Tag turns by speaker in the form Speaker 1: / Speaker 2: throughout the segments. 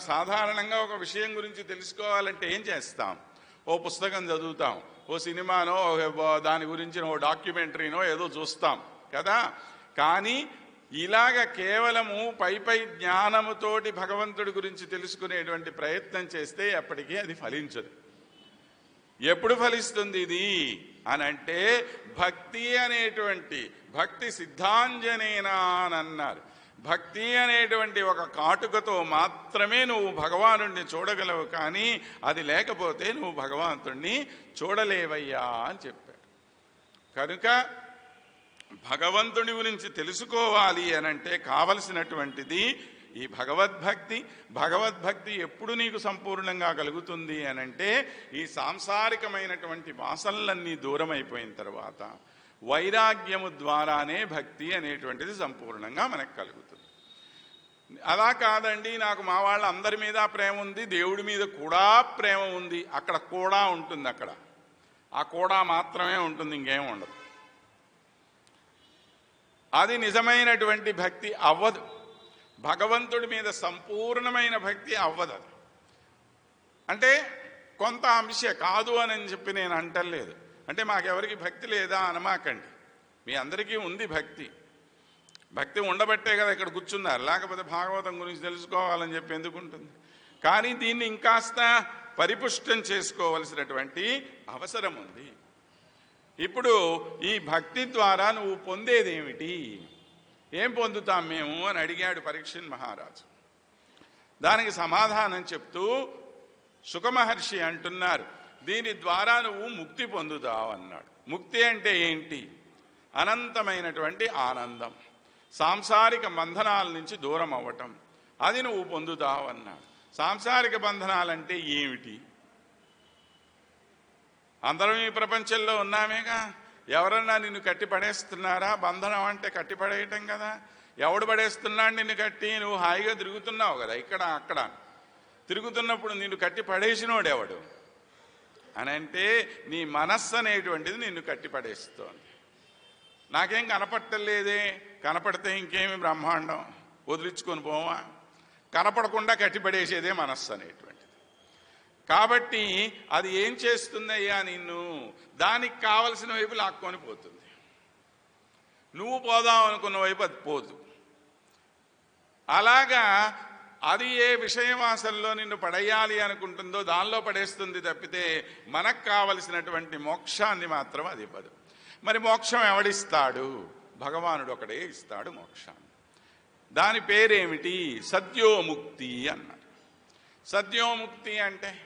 Speaker 1: సాధారణంగా ఒక విషయం గురించి తెలుసుకోవాలంటే ఏం చేస్తాం? ఓ పుస్తకం చదువుతాం ఓ సినిమానో దాని గురించి ఓ డాక్యుమెంటరీనో ఏదో చూస్తాం కదా? కానీ ఇలాగ కేవలము పై పై జ్ఞానముతోటి భగవంతుడి గురించి తెలుసుకునేటువంటి ప్రయత్నం చేస్తే ఎప్పటికీ అది ఫలించదు. ఎప్పుడు ఫలిస్తుంది ఇది? అని అంటే భక్తి అనేటువంటి భక్తి సిద్ధాంజనేనా అని అన్నారు. భక్తి అనేటువంటి ఒక కాటుకతో మాత్రమే నువ్వు భగవానుణ్ణి చూడగలవు కానీ అది లేకపోతే నువ్వు భగవంతుణ్ణి చూడలేవయ్యా అని చెప్పాడు. కనుక భగవంతుడి గురించి తెలుసుకోవాలి అనంటే కావలసినటువంటిది ఈ భగవద్భక్తి. భగవద్భక్తి ఎప్పుడు నీకు సంపూర్ణంగా కలుగుతుంది అనంటే ఈ సాంసారికమైనటువంటి వాసనలన్నీ దూరం అయిపోయిన తర్వాత వైరాగ్యము ద్వారానే భక్తి అనేటువంటిది సంపూర్ణంగా మనకు కలుగుతుంది. అలా కాదండి నాకు మా వాళ్ళ అందరి మీద ప్రేమ ఉంది దేవుడి మీద కూడా ప్రేమ ఉంది అక్కడ కూడా ఉంటుంది అక్కడ. ఆ కూడా మాత్రమే ఉంటుంది ఇంకేం ఉండదు. అది నిజమైనటువంటి భక్తి అవ్వదు. భగవంతుడి మీద సంపూర్ణమైన భక్తి అవ్వదు అది. అంటే కొంత అంశ కాదు అని చెప్పి నేను అంటలేదు. అంటే మాకెవరికి భక్తి లేదా అనమాకండి. మీ అందరికీ ఉంది భక్తి. భక్తి ఉండబట్టే కదా ఇక్కడ కూర్చున్నారు. లేకపోతే భాగవతం గురించి తెలుసుకోవాలని చెప్పి ఎందుకు ఉంటుంది కానీ దీన్ని ఇంకాస్త పరిపుష్టం చేసుకోవలసినటువంటి అవసరం ఉంది. ఇప్పుడు ఈ భక్తి ద్వారా నువ్వు పొందేది ఏమిటి? ఏం పొందుతాం మేము అని అడిగాడు పరీక్షణ్ మహారాజు. దానికి సమాధానం చెప్తూ సుఖమహర్షి అంటున్నారు దీని ద్వారా నువ్వు ముక్తి పొందుతావు అన్నాడు. ముక్తి అంటే ఏంటి? అనంతమైనటువంటి ఆనందం. సాంసారిక బంధనాల నుంచి దూరం అవ్వటం. అది నువ్వు పొందుతావు అన్నాడు సాంసారిక బంధనాలంటే ఏమిటి? అందరం ఈ ప్రపంచంలో ఉన్నామేగా? ఎవరన్నా నిన్ను కట్టి పడేస్తున్నారా బంధనం అంటే కట్టి పడేయటం కదా. ఎవడు పడేస్తున్నాడు నిన్ను కట్టి? నువ్వు హాయిగా తిరుగుతున్నావు కదా ఇక్కడ అక్కడ. తిరుగుతున్నప్పుడు నిన్ను కట్టి పడేసినోడు ఎవడు? అని అంటే నీ మనస్సు అనేటువంటిది నిన్ను కట్టి పడేస్తోంది నాకేం కనపట్టలేదే? కనపడితే ఇంకేమి బ్రహ్మాండం? వదిలించుకొని పోవా? కనపడకుండా కట్టిపడేసేదే మనస్సు అనేటువంటిది. కాబట్టి అది ఏం చేస్తుందయ్యా నిన్ను? దానికి కావలసిన వైపు లాక్కొని పోతుంది. నువ్వు పోదాం అనుకున్న వైపు అది పోదు. అలాగా అది ఏ విషయవాసంలో నిన్ను పడేయాలి అనుకుంటుందో దానిలో పడేస్తుంది తప్పితే మనకు కావలసినటువంటి మోక్షాన్ని మాత్రం అది ఇవ్వదు. మరి మోక్షం ఎవడిస్తాడు? భగవానుడు ఒకడే ఇస్తాడు మోక్షాన్ని. దాని పేరేమిటి? సద్యోముక్తి అన్నారు సద్యోముక్తి అంటే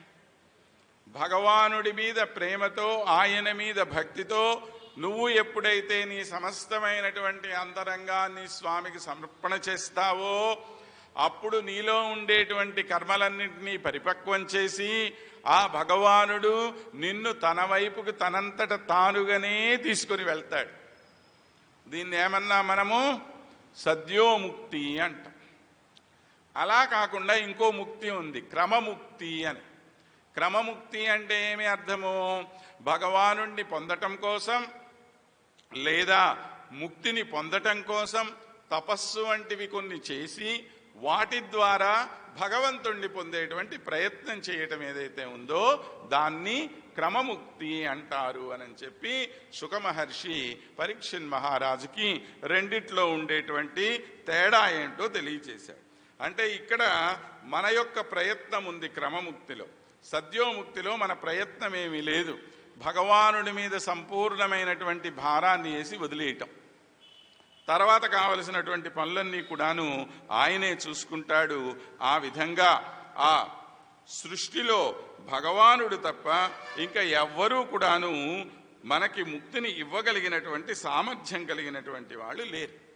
Speaker 1: భగవానుడి మీద ప్రేమతో ఆయన మీద భక్తితో నువ్వు ఎప్పుడైతే నీ సమస్తమైనటువంటి అంతరంగాన్ని స్వామికి సమర్పణ చేస్తావో అప్పుడు నీలో ఉండేటువంటి కర్మలన్నింటినీ పరిపక్వం చేసి ఆ భగవానుడు నిన్ను తన వైపుకు తనంతట తానుగానే తీసుకుని వెళ్తాడు. దీన్ని ఏమన్నా మనము సద్యోముక్తి అంటాం. అలా కాకుండా ఇంకో ముక్తి ఉంది క్రమముక్తి అని. క్రమముక్తి అంటే ఏమి అర్థము? భగవానుణ్ణి పొందటం కోసం లేదా ముక్తిని పొందటం కోసం తపస్సు వంటివి కొన్ని చేసి వాటి ద్వారా భగవంతుణ్ణి పొందేటువంటి ప్రయత్నం చేయటం ఏదైతే ఉందో దాన్ని క్రమముక్తి అంటారు అని చెప్పి సుఖమహర్షి పరీక్షన్ మహారాజుకి రెండిట్లో ఉండేటువంటి తేడా ఏంటో తెలియచేశాడు. అంటే ఇక్కడ మన యొక్క ప్రయత్నం ఉంది క్రమముక్తిలో. సద్యోముక్తిలో మన ప్రయత్నం ఏమీ లేదు. భగవానుడి మీద సంపూర్ణమైనటువంటి భారాన్ని వేసి వదిలేయటం. తర్వాత కావలసినటువంటి పనులన్నీ కూడాను ఆయనే చూసుకుంటాడు. ఆ విధంగా ఆ సృష్టిలో భగవానుడు తప్ప ఇంకా ఎవ్వరూ కూడాను మనకి ముక్తిని ఇవ్వగలిగినటువంటి సామర్థ్యం కలిగినటువంటి వాళ్ళు లేరు.